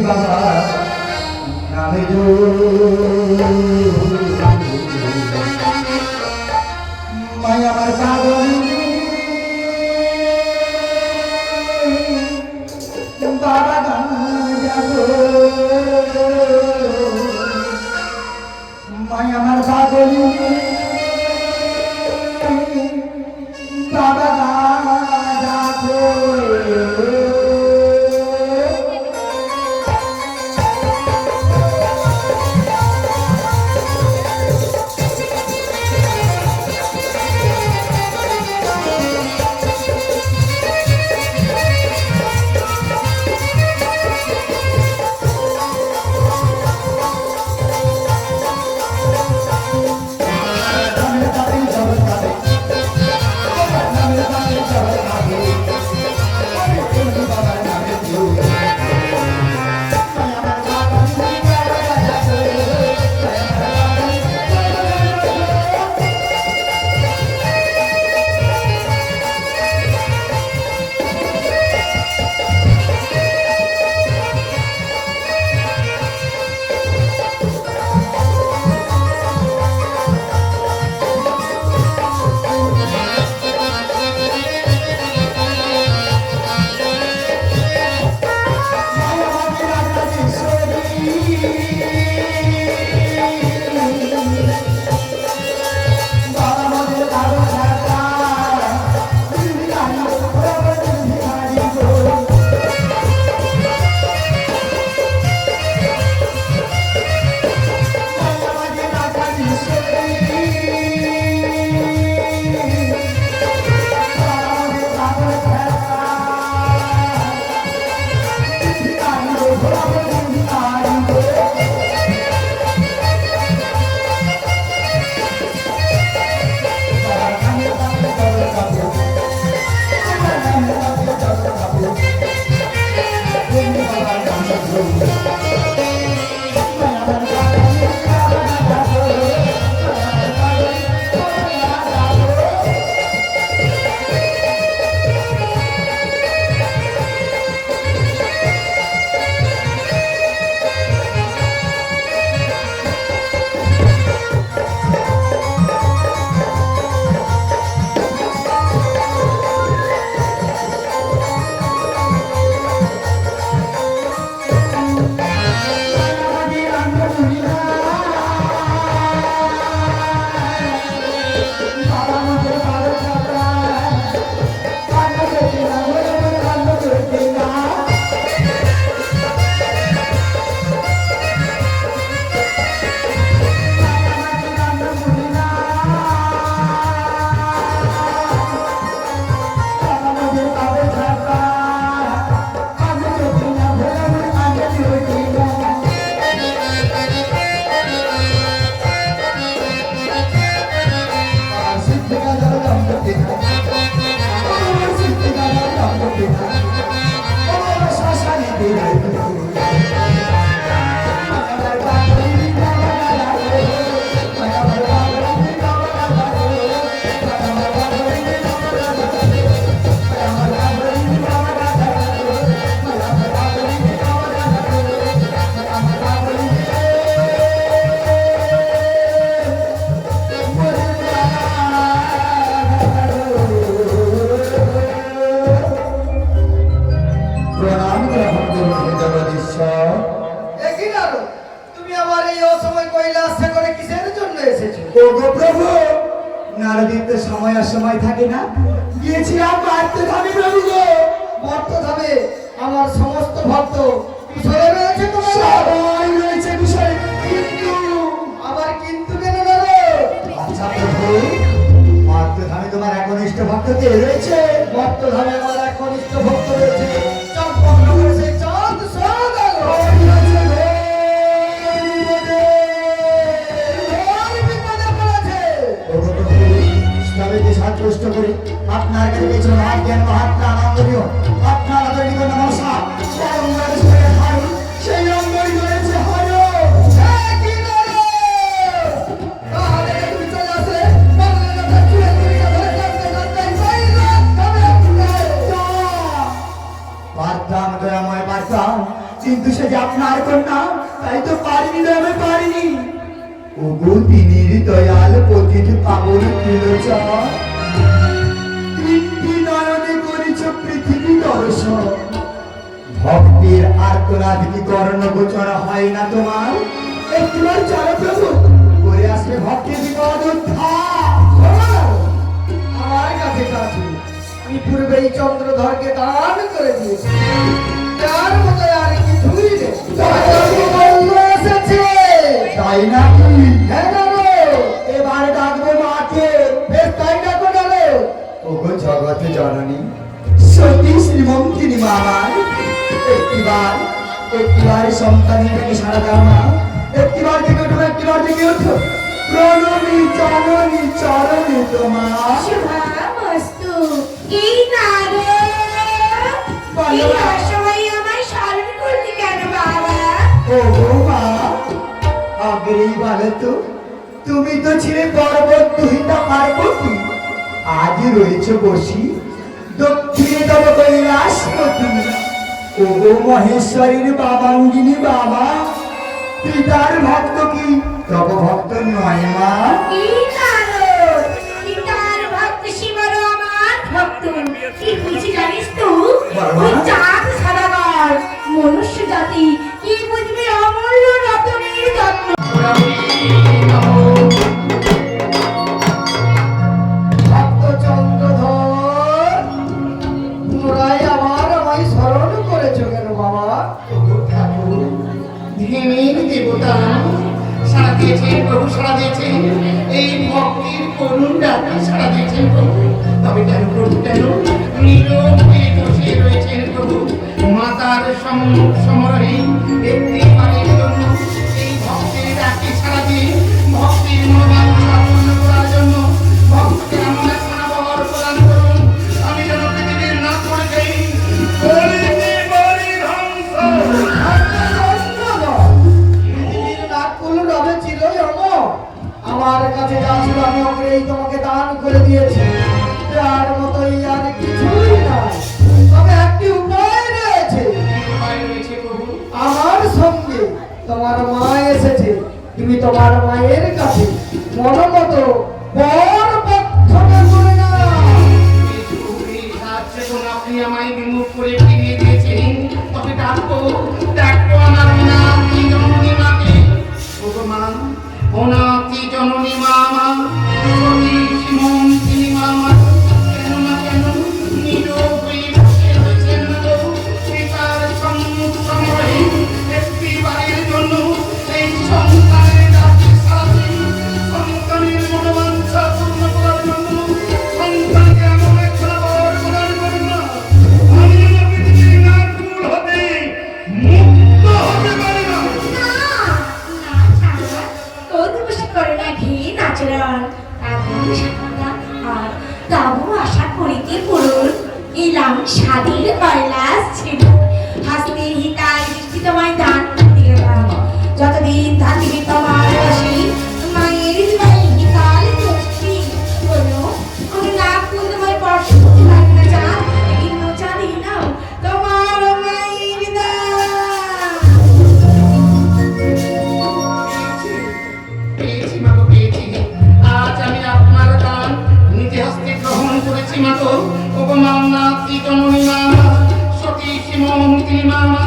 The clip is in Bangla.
বাবা নামে মাই Thank. এই অসময় কৈলাস সাগরে কিসের জন্য এসেছ? ও গো প্রভু নারদীর তো সময় আর সময় থাকে না। গিয়েছিলাম থাকি প্রভু গো। বর্তধামে আমার সমস্ত ভক্ত কুশলে রয়েছে তোমার সবাই রয়েছে বিষয় কিন্তু আবার কিন্তু কেন নারদ? আচ্ছা প্রভু থামি তোমার একনিষ্ঠ ভক্ত কে রয়েছে? বর্তধামে আমার এক কনিষ্ঠ ভক্ত রয়েছে। সন্তুষ্ট করে। আপনার কাছে পেয়েছিল মহাজ্ঞান মহাত্মা আনন্দীয় আপনার তৈরি করে। নমস্কার কিন্তু সে যে আপনার কন্যা, তাই তো পারিনি আমি পারিনি। ওগো তিনি দয়াল পতিত পাবন কিলো চা তিনটি নয়নে করেছ পৃথিবী দর্শন। ভক্তের আর্তনাদ কি কর্ণ গোচর হয় না তোমার? একটিবার চলো প্রভু, করে আসবে ভক্তের জগৎ জননী। সতী শ্রীমন্তিনী মা আমার একটিবার একটিবার সন্তান থেকে সারা দাও না। একটিবার থেকে উঠো একটিবার থেকে উঠো প্রণমী জননী চরণী তোমার। শুভামস্তু এই স্মরণ করলি কেন বাবা? ওগো মা আগেই বলো তো তুমি তো ছিলে পর্বত তুহিতা পার্বতী। আজ রয়েছে বসি। দক্ষিণে তব কৈলাসপতি ও মহেশ্বরীর বাবাঙ্গিনী বাবা পিতার ভক্ত কি? সারা দিয়েছেন প্রভু সারা দিয়েছেন এই ভক্তির করুণ ডাকে সারা দিয়েছেন প্রভু। তবে কেন প্রভু, কেন? নীরব হয়ে বসে রয়েছেন প্রভু। মাতার সম্মুখ সমরে একটি অগ্রেই তোমাকে দান করে দিয়েছে। তার মতোই আর কিছুই নাই। তবে একটি উপায় রয়েছে। আমার সঙ্গে তোমার মা এসেছে। তুমি তোমার মায়ের কাছে মনোমতো ఉపమానా సతీశిమో ముక్తిమానా